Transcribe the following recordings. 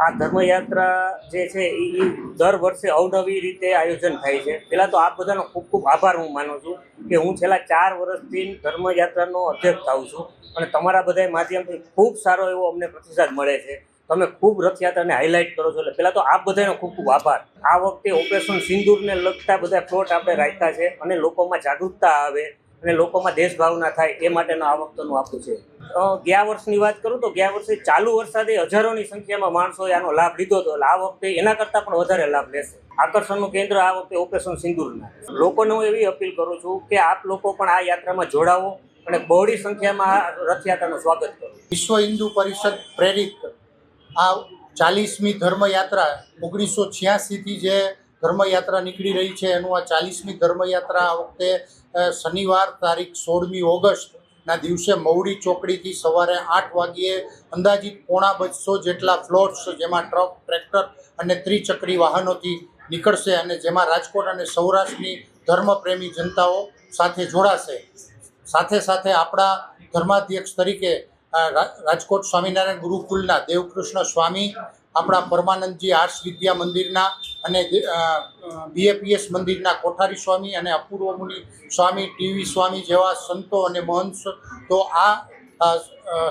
આ ધર્મયાત્રા જે છે એ દર વર્ષે અવનવી રીતે આયોજન થાય છે. પહેલાં તો આપ બધાનો ખૂબ ખૂબ આભાર હું માનું છું કે હું છેલ્લા ચાર વર્ષથી ધર્મયાત્રાનો અધ્યક્ષ થાઉં છું અને તમારા બધા માધ્યમથી ખૂબ સારો એવો અમને પ્રતિસાદ મળે છે. તમે ખૂબ રથયાત્રાને હાઇલાઇટ કરો છો એટલે પહેલાં તો આપ બધાનો ખૂબ ખૂબ આભાર. આ વખતે ઓપરેશન સિંદૂરને લગતા બધા પ્લોટ આપણે રાખ્યા છે અને લોકોમાં જાગૃતતા આવે. અને લોકોમાં દેશભાવના થાય એ માટેનું આ વખતનું આપણું છે. ગયા વર્ષની વાત કરું તો ગયા વર્ષે ચાલુ વરસાદે હજારોની સંખ્યામાં માણસોએ આનો લાભ લીધો હતો. આ વખતે એના કરતાં પણ વધારે લાભ લેશે. આકર્ષણનું કેન્દ્ર આ વખતે ઓપરેશન સિંદૂરના. લોકોને હું એવી અપીલ કરું છું કે આપ લોકો પણ આ યાત્રામાં જોડાવો અને બહોળી સંખ્યામાં આ રથયાત્રાનું સ્વાગત કરો. વિશ્વ હિન્દુ પરિષદ પ્રેરિત આ ચાલીસમી ધર્મયાત્રા ઓગણીસો છ્યાસીથી જે ધર્મયાત્રા નીકળી રહી છે. એનું આ ચાલીસમી ધર્મયાત્રા આ વખતે શનિવાર તારીખ સોળમી ઓગસ્ટના દિવસે મવડી ચોકડીથી સવારે આઠ વાગ્યે અંદાજિત પોણા બસો જેટલા ફ્લોટ્સ જેમાં ટ્રક ટ્રેક્ટર અને ત્રિચક્રી વાહનોથી નીકળશે અને જેમાં રાજકોટ અને સૌરાષ્ટ્રની ધર્મપ્રેમી જનતાઓ સાથે જોડાશે. સાથે સાથે આપણા ધર્માધ્યક્ષ તરીકે રાજકોટ સ્વામિનારાયણ ગુરુકુલના દેવકૃષ્ણ સ્વામી, આપણા પરમાનંદજી આર્ટ્સ વિદ્યા મંદિરના અને બીએપીએસ મંદિરના કોઠારી સ્વામી અને અપૂર્વ મુનિ સ્વામી, ટીવી સ્વામી જેવા સંતો અને મહંત તો આ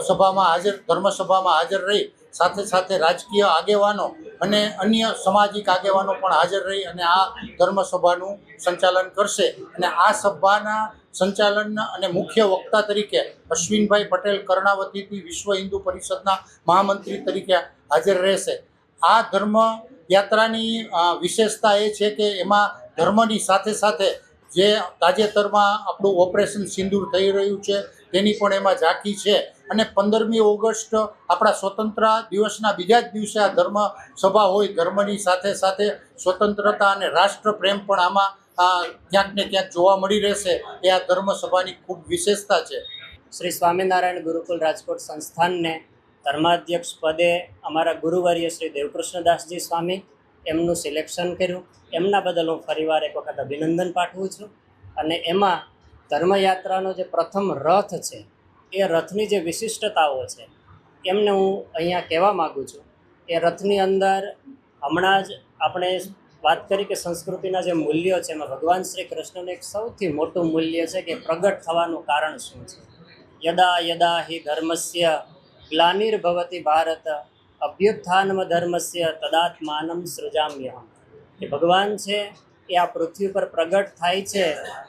સભામાં હાજર, ધર્મસભામાં હાજર રહી, સાથે સાથે રાજકીય આગેવાનો અને અન્ય સામાજિક આગેવાનો પણ હાજર રહી અને આ ધર્મસભાનું સંચાલન કરશે. અને આ સભાના સંચાલન અને મુખ્ય વક્તા તરીકે અશ્વિનભાઈ પટેલ કર્ણાવતીથી વિશ્વ હિન્દુ પરિષદના મહામંત્રી તરીકે હાજર રહેશે. આ ધર્મ યાત્રાની વિશેષતા એ છે કે એમાં ધર્મની સાથે સાથે જે તાજેતરમાં આપણું ઓપરેશન સિંદૂર થઈ રહ્યું છે, તેની પણ એમાં ઝાંખી છે. અને પંદરમી ઓગસ્ટ આપણા સ્વતંત્ર દિવસના બીજા જ દિવસે આ ધર્મ સભા હોય, ધર્મની સાથે સાથે સ્વતંત્રતા અને રાષ્ટ્ર પ્રેમ પણ આમાં ક્યાંક ને ક્યાંક જોવા મળી રહેશે. એ આ ધર્મ સભાની ખૂબ વિશેષતા છે. શ્રી સ્વામિનારાયણ ગુરુકુલ રાજકોટ સંસ્થાનને ધર્માધ્યક્ષ પદે અમારા ગુરુવર્ય શ્રી દેવકૃષ્ણદાસજી સ્વામી એમનું સિલેક્શન કર્યું. એમના બદલ હું ફરીવાર એક વખત અભિનંદન પાઠવું છું. અને એમાં ધર્મયાત્રાનો જે પ્રથમ રથ છે, એ રથની જે વિશિષ્ટતાઓ છે, એમને હું અહીંયા કહેવા માગું છું. એ રથની અંદર હમણાં જ આપણે વાત કરી કે સંસ્કૃતિના જે મૂલ્યો છે, એમાં ભગવાન શ્રી કૃષ્ણનું એક સૌથી મોટું મૂલ્ય છે કે પ્રગટ થવાનું કારણ શું છે? યદા યદા હિ ધર્મસ્ય ગ્લાનિર્ભવતી ભારત અભ્યુત્થાનમ ધર્મસ્ય તદાત્માનમ સૃજામ્યહમ એ ભગવાન છે એ આ પૃથ્વી પર પ્રગટ થાય છે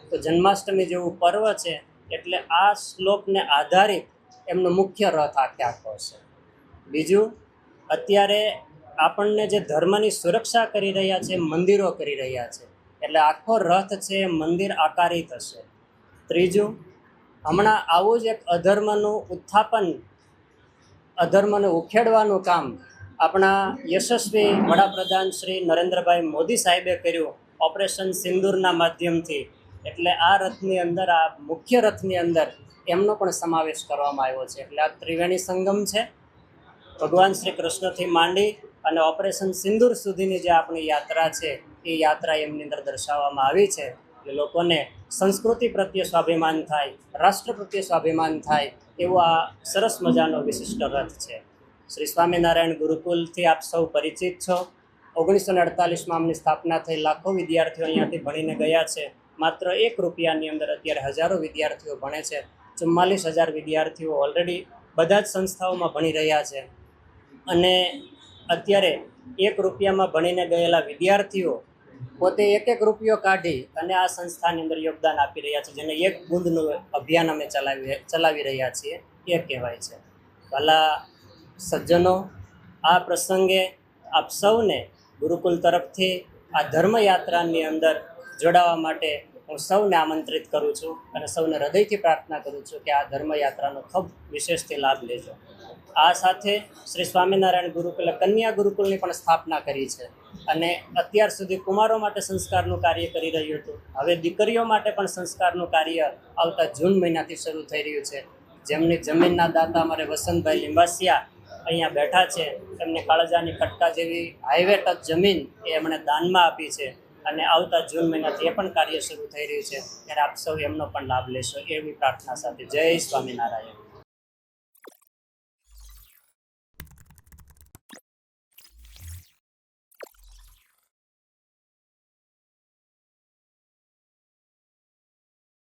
તો જન્માષ્ટમી જેવું પર્વ છે એટલે આ શ્લોકને આધારિત એમનો મુખ્ય રથ આખે આખો છે બીજું અત્યારે આપણને જે ધર્મની સુરક્ષા કરી રહ્યા છે મંદિરો કરી રહ્યા છે એટલે આખો રથ છે મંદિર આકારી થશે ત્રીજું હમણાં આવું જ એક અધર્મનું ઉત્થાપન અધર્મને ઉખેડવાનું કામ આપણા યશસ્વી વડાપ્રધાન શ્રી નરેન્દ્રભાઈ મોદી સાહેબે કર્યું ઓપરેશન સિંદૂરના માધ્યમથી. એટલે આ રથની અંદર, આ મુખ્ય રથની અંદર એમનો પણ સમાવેશ કરવામાં આવ્યો છે. એટલે આ ત્રિવેણી સંગમ છે. ભગવાન શ્રી કૃષ્ણથી માંડી અને ઓપરેશન સિંદૂર સુધીની જે આપણી યાત્રા છે, એ યાત્રા એમની અંદર દર્શાવવામાં આવી છે. એટલે લોકોને સંસ્કૃતિ પ્રત્યે સ્વાભિમાન થાય, રાષ્ટ્ર પ્રત્યે સ્વાભિમાન થાય એવો આ સરસ મજાનો વિશિષ્ટ રથ છે. શ્રી સ્વામિનારાયણ ગુરુકુલથી આપ સૌ પરિચિત છો. ઓગણીસો ને અડતાલીસમાં આમની સ્થાપના થઈ. લાખો વિદ્યાર્થીઓ અહીંયાથી ભણીને ગયા છે. માત્ર એક રૂપિયાની અંદર અત્યારે હજારો વિદ્યાર્થીઓ ભણે છે. ચુમ્માલીસ હજાર વિદ્યાર્થીઓ ઓલરેડી બધા જ સંસ્થાઓમાં ભણી રહ્યા છે. અને અત્યારે એક રૂપિયામાં ભણીને ગયેલા વિદ્યાર્થીઓ પોતે એક એક રૂપિયો કાઢી અને આ સંસ્થાની અંદર યોગદાન આપી રહ્યા છે. જેને એક બુંદનું અભિયાન અમે ચલાવી ચલાવી રહ્યા છીએ, એ કહેવાય છે. ભલા સજ્જનો, આ પ્રસંગે આપ સૌને ગુરુકુલ તરફથી આ ધર્મયાત્રાની અંદર જોડાવા માટે હું સૌને આમંત્રિત કરું છું અને સૌને હૃદયથી પ્રાર્થના કરું છું કે આ ધર્મયાત્રાનો ખૂબ વિશેષથી લાભ લેજો. આ સાથે શ્રી સ્વામિનારાયણ ગુરુકુલે કન્યા ગુરુકુલની પણ સ્થાપના કરી છે. અને અત્યાર સુધી કુમારો માટે સંસ્કારનું કાર્ય કરી રહ્યું હતું. હવે દીકરીઓ માટે પણ સંસ્કારનું કાર્ય આવતા જૂન મહિનાથી શરૂ થઈ રહ્યું છે. જેમની જમીનના દાતા અમારે વસંતભાઈ લિંબાસિયા અહીંયા બેઠા છે. એમને કાળજાની કટકા જેવી હાઈવે ટચ જમીન એ એમણે દાનમાં આપી છે અને આવતા જૂન મહિનાથી એ પણ કાર્ય શરૂ થઈ રહ્યું છે. ત્યારે આપ સૌ એમનો પણ લાભ લેશો એવી પ્રાર્થના સાથે જય સ્વામિનારાયણ.